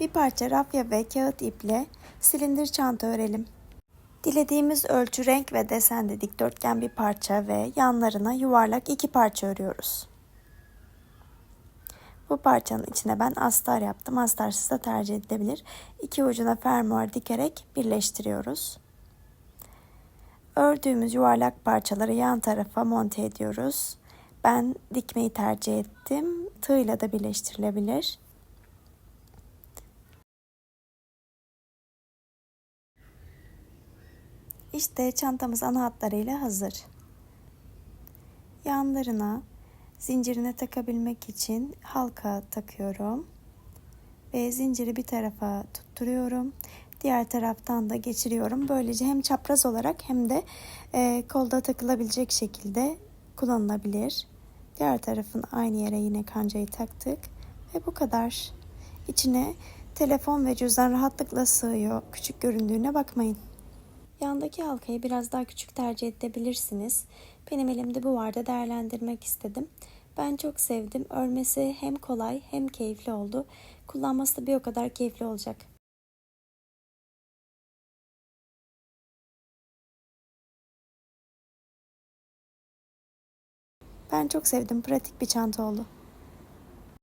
Bir parça rafya ve kağıt iple silindir çanta örelim. Dilediğimiz ölçü, renk ve desende dikdörtgen bir parça ve yanlarına yuvarlak iki parça örüyoruz. Bu parçanın içine ben astar yaptım. Astarsız da tercih edilebilir. İki ucuna fermuar dikerek birleştiriyoruz. Ördüğümüz yuvarlak parçaları yan tarafa monte ediyoruz. Ben dikmeyi tercih ettim. Tığla da birleştirilebilir. İşte çantamız ana hatlarıyla hazır. Yanlarına zincirine takabilmek için halka takıyorum. Ve zinciri bir tarafa tutturuyorum. Diğer taraftan da geçiriyorum. Böylece hem çapraz olarak hem de e, kolda takılabilecek şekilde kullanılabilir. Diğer tarafın aynı yere yine kancayı taktık. Ve bu kadar. İçine telefon ve cüzdan rahatlıkla sığıyor. Küçük göründüğüne bakmayın. Yandaki halkayı biraz daha küçük tercih edebilirsiniz. Benim elimde bu vardı değerlendirmek istedim. Ben çok sevdim. Örmesi hem kolay hem keyifli oldu. Kullanması da bir o kadar keyifli olacak. Ben çok sevdim. Pratik bir çanta oldu.